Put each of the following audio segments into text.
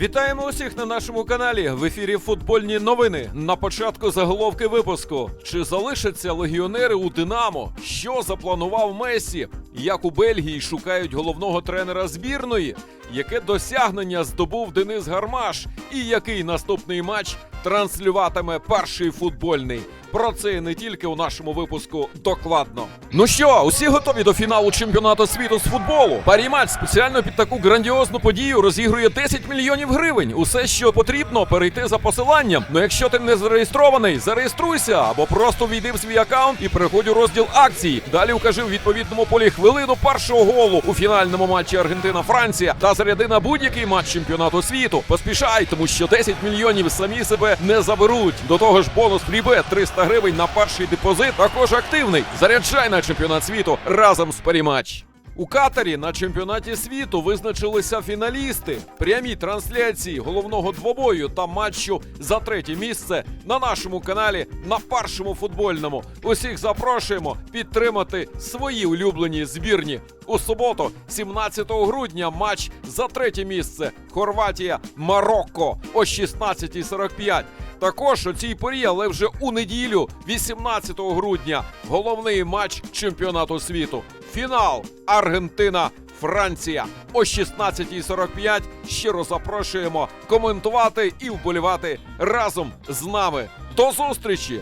Вітаємо усіх на нашому каналі. В ефірі футбольні новини. На початку заголовки випуску. Чи залишаться легіонери у Динамо? Що запланував Месі? Як у Бельгії шукають головного тренера збірної? Яке досягнення здобув Денис Гармаш? І який наступний матч транслюватиме перший футбольний? Про це не тільки у нашому випуску докладно. Ну що, усі готові до фіналу чемпіонату світу з футболу? Паріматч спеціально під таку грандіозну подію розігрує 10 мільйонів гривень. Усе, що потрібно, перейти за посиланням. Ну якщо ти не зареєстрований, зареєструйся або просто війди в свій аккаунт і переходь у розділ акції. Далі укажи в відповідному полі хвилину першого голу у фінальному матчі Аргентина-Франція та заряди на будь-який матч чемпіонату світу. Поспішай, тому що 10 мільйонів самі себе не заберуть. До того ж, бонус фрібет 300 гривень на перший депозит також активний. Заряджай на чемпіонат світу разом з Паріматч. У Катарі на чемпіонаті світу визначилися фіналісти. Прямі трансляції головного двобою та матчу за третє місце на нашому каналі на першому футбольному. Усіх запрошуємо підтримати свої улюблені збірні. У суботу, 17 грудня, матч за третє місце. Хорватія, Марокко о 16.45. Також о цій порі, але вже у неділю, 18 грудня, головний матч чемпіонату світу. Фінал Аргентина. Франція о 16.45 щиро запрошуємо коментувати і вболівати разом з нами. До зустрічі!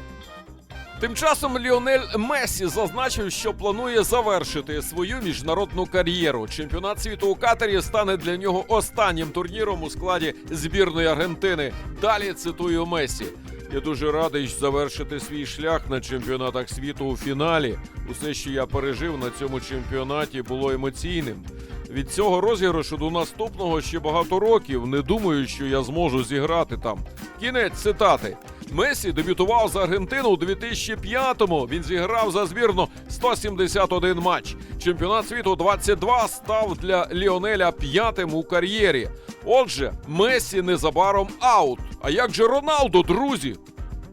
Тим часом Ліонель Мессі зазначив, що планує завершити свою міжнародну кар'єру. Чемпіонат світу у Катарі стане для нього останнім турніром у складі збірної Аргентини. Далі цитую Месі. Я дуже радий завершити свій шлях на чемпіонатах світу у фіналі. Усе, що я пережив на цьому чемпіонаті, було емоційним. Від цього розіграшу до наступного ще багато років. Не думаю, що я зможу зіграти там. Кінець цитати. Месі дебютував за Аргентину у 2005-му. Він зіграв за збірну 171 матч. Чемпіонат світу 22 став для Ліонеля п'ятим у кар'єрі. Отже, Месі незабаром аут. А як же Роналдо, друзі?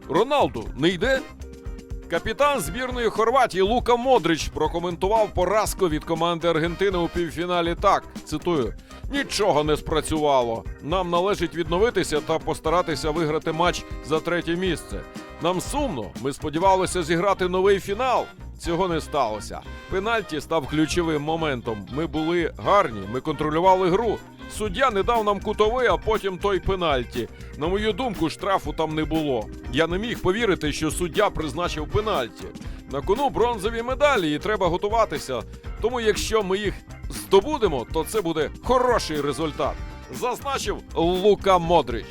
Роналдо не йде? Капітан збірної Хорватії Лука Модрич прокоментував поразку від команди Аргентини у півфіналі так. Цитую: нічого не спрацювало. Нам належить відновитися та постаратися виграти матч за третє місце. Нам сумно. Ми сподівалися зіграти новий фінал. Цього не сталося. Пенальті став ключовим моментом. Ми були гарні, ми контролювали гру. Суддя не дав нам кутовий, а потім той пенальті. На мою думку, штрафу там не було. Я не міг повірити, що суддя призначив пенальті. На кону бронзові медалі і треба готуватися. Тому якщо ми їх здобудемо, то це буде хороший результат. Зазначив Лука Модрич.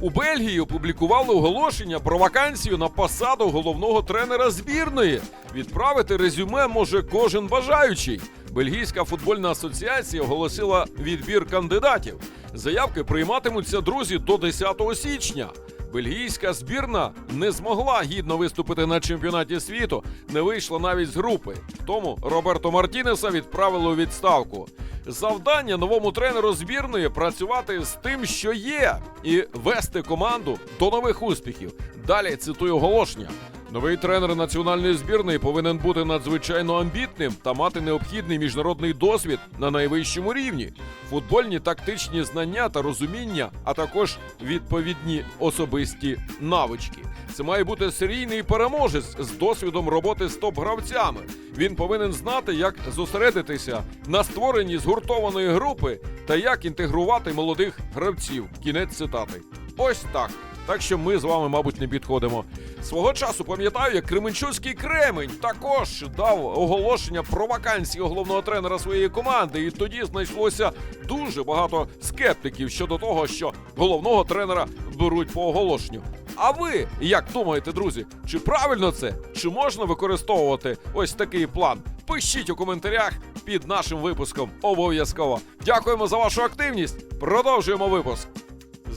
У Бельгії опублікували оголошення про вакансію на посаду головного тренера збірної. Відправити резюме може кожен бажаючий. Бельгійська футбольна асоціація оголосила відбір кандидатів. Заявки прийматимуться друзі до 10 січня. Бельгійська збірна не змогла гідно виступити на чемпіонаті світу, не вийшла навіть з групи. Тому Роберто Мартінеса відправили у відставку. Завдання новому тренеру збірної працювати з тим, що є, і вести команду до нових успіхів. Далі цитую оголошення. Новий тренер національної збірної повинен бути надзвичайно амбітним та мати необхідний міжнародний досвід на найвищому рівні, футбольні тактичні знання та розуміння, а також відповідні особисті навички. Це має бути серійний переможець з досвідом роботи з топ-гравцями. Він повинен знати, як зосередитися на створенні згуртованої групи та як інтегрувати молодих гравців. Кінець цитати. Ось так. Так що ми з вами, мабуть, не підходимо. Свого часу пам'ятаю, як Кременчуцький Кремень також дав оголошення про вакансію головного тренера своєї команди, і тоді знайшлося дуже багато скептиків щодо того, що головного тренера беруть по оголошенню. А ви як думаєте, друзі, чи правильно це? Чи можна використовувати ось такий план? Пишіть у коментарях під нашим випуском обов'язково. Дякуємо за вашу активність. Продовжуємо випуск.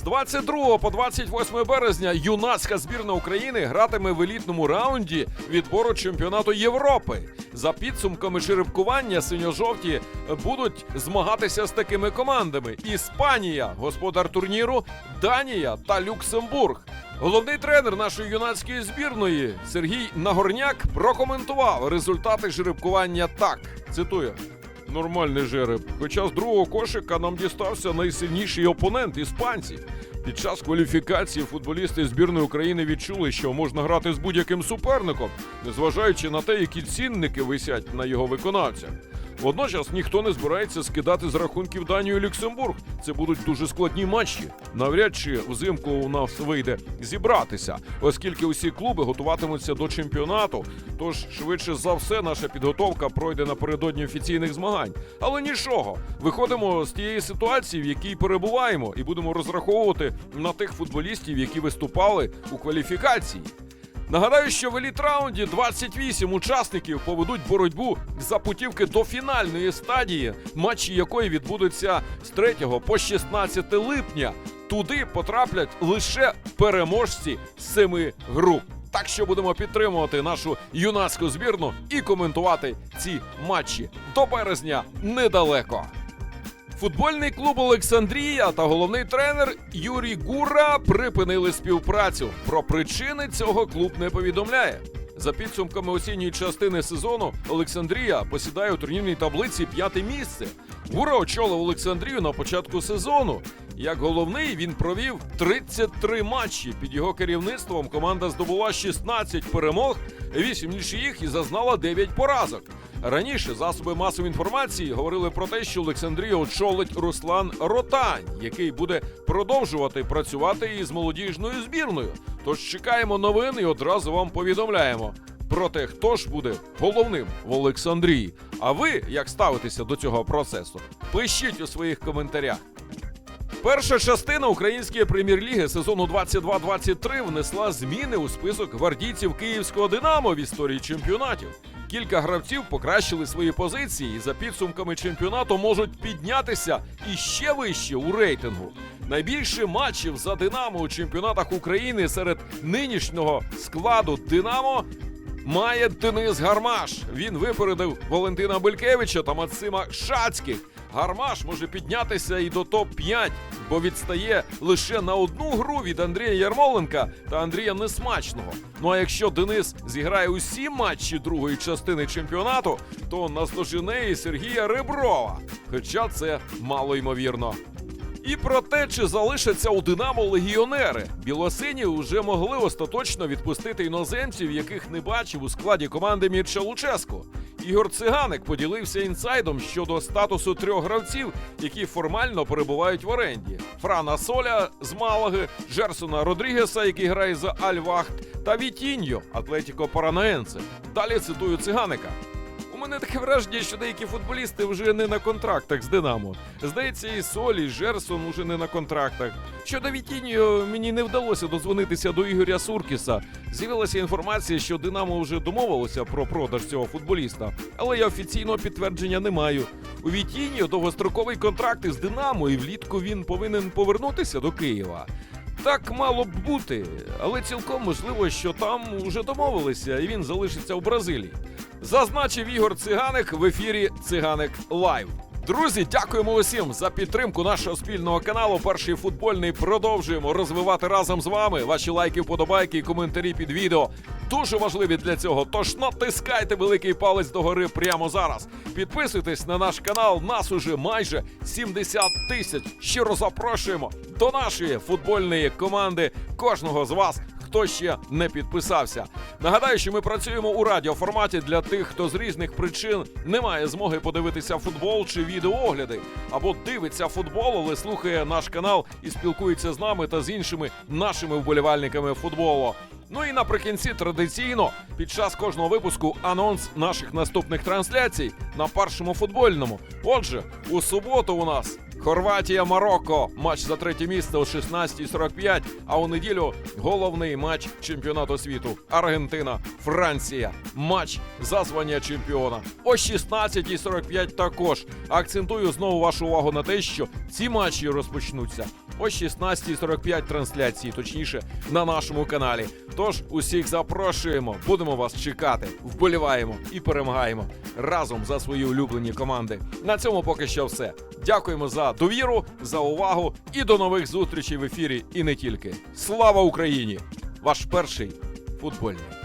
З 22 по 28 березня юнацька збірна України гратиме в елітному раунді відбору чемпіонату Європи. За підсумками черепкування синьо-жовті будуть змагатися з такими командами: Іспанія, господар турніру, Данія та Люксембург. Головний тренер нашої юнацької збірної Сергій Нагорняк прокоментував результати жеребкування так. Цитую. Нормальний жереб. Хоча з другого кошика нам дістався найсильніший опонент іспанці. Під час кваліфікації футболісти збірної України відчули, що можна грати з будь-яким суперником, незважаючи на те, які цінники висять на його виконавцях. Водночас ніхто не збирається скидати з рахунків Данію Люксембург. Це будуть дуже складні матчі. Навряд чи взимку у нас вийде зібратися, оскільки усі клуби готуватимуться до чемпіонату. Тож швидше за все наша підготовка пройде напередодні офіційних змагань. Але нічого, виходимо з тієї ситуації, в якій перебуваємо, і будемо розраховувати на тих футболістів, які виступали у кваліфікації. Нагадаю, що в еліт-раунді 28 учасників поведуть боротьбу за путівки до фінальної стадії, матчі якої відбудуться з 3 по 16 липня. Туди потраплять лише переможці семи груп. Так що будемо підтримувати нашу юнацьку збірну і коментувати ці матчі. До березня недалеко. Футбольний клуб Олександрія та головний тренер Юрій Гура припинили співпрацю. Про причини цього клуб не повідомляє. За підсумками осінньої частини сезону Олександрія посідає у турнірній таблиці п'яте місце. Гура очолив Олександрію на початку сезону. Як головний він провів 33 матчі. Під його керівництвом команда здобула 16 перемог, 8 нічиїх і зазнала 9 поразок. Раніше засоби масової інформації говорили про те, що Олександрію очолить Руслан Ротань, який буде продовжувати працювати із молодіжною збірною. Тож чекаємо новин і одразу вам повідомляємо про те, хто ж буде головним в Олександрії. А ви як ставитеся до цього процесу? Пишіть у своїх коментарях. Перша частина української прем'єр-ліги сезону 22-23 внесла зміни у список гвардійців київського Динамо в історії чемпіонатів. Кілька гравців покращили свої позиції і за підсумками чемпіонату можуть піднятися іще вище у рейтингу. Найбільше матчів за Динамо у чемпіонатах України серед нинішнього складу Динамо має Денис Гармаш. Він випередив Валентина Белькевича та Максима Шацьких. Гармаш може піднятися і до топ-5, бо відстає лише на одну гру від Андрія Ярмоленка та Андрія Несмачного. Ну а якщо Денис зіграє усі матчі другої частини чемпіонату, то наздожене і Сергія Реброва. Хоча це мало ймовірно. І про те, чи залишаться у Динамо легіонери. Білосині вже могли остаточно відпустити іноземців, яких не бачив у складі команди Мірча Луческо. Ігор Циганик поділився інсайдом щодо статусу трьох гравців, які формально перебувають в оренді: Франа Соля з Малаги, Жерсона Родрігеса, який грає за Альвахт, та Вітіньо Атлетіко Паранаенце. Далі цитую циганика. Мене таке враження, що деякі футболісти вже не на контрактах з Динамо. Здається, і Солі, і Жерсон уже не на контрактах. Щодо Вітіньо, мені не вдалося дозвонитися до Ігоря Суркіса. З'явилася інформація, що Динамо вже домовилося про продаж цього футболіста, але я офіційного підтвердження не маю. У Вітіньо довгостроковий контракт із Динамо, і влітку він повинен повернутися до Києва. Так мало б бути, але цілком можливо, що там вже домовилися, і він залишиться у Бразилії. Зазначив Ігор Циганик в ефірі Циганик Лайв. Друзі, дякуємо усім за підтримку нашого спільного каналу. Перший футбольний продовжуємо розвивати разом з вами. Ваші лайки, вподобайки і коментарі під відео дуже важливі для цього. Тож натискайте великий палець догори прямо зараз. Підписуйтесь на наш канал. Нас уже майже 70 тисяч. Щиро запрошуємо до нашої футбольної команди. Кожного з вас хто ще не підписався. Нагадаю, що ми працюємо у радіоформаті для тих, хто з різних причин не має змоги подивитися футбол чи відеоогляди, або дивиться футбол, але слухає наш канал і спілкується з нами та з іншими нашими вболівальниками футболу. Ну і наприкінці традиційно під час кожного випуску анонс наших наступних трансляцій на першому футбольному. Отже, у суботу у нас Хорватія, Марокко. Матч за третє місце о 16.45. А у неділю головний матч чемпіонату світу. Аргентина, Франція. Матч за звання чемпіона. О 16.45 також. Акцентую знову вашу увагу на те, що ці матчі розпочнуться о 16.45 трансляції, точніше, на нашому каналі. Тож усіх запрошуємо, будемо вас чекати, вболіваємо і перемагаємо разом за свої улюблені команди. На цьому поки що все. Дякуємо за довіру, за увагу і до нових зустрічей в ефірі. І не тільки. Слава Україні! Ваш перший футбольний.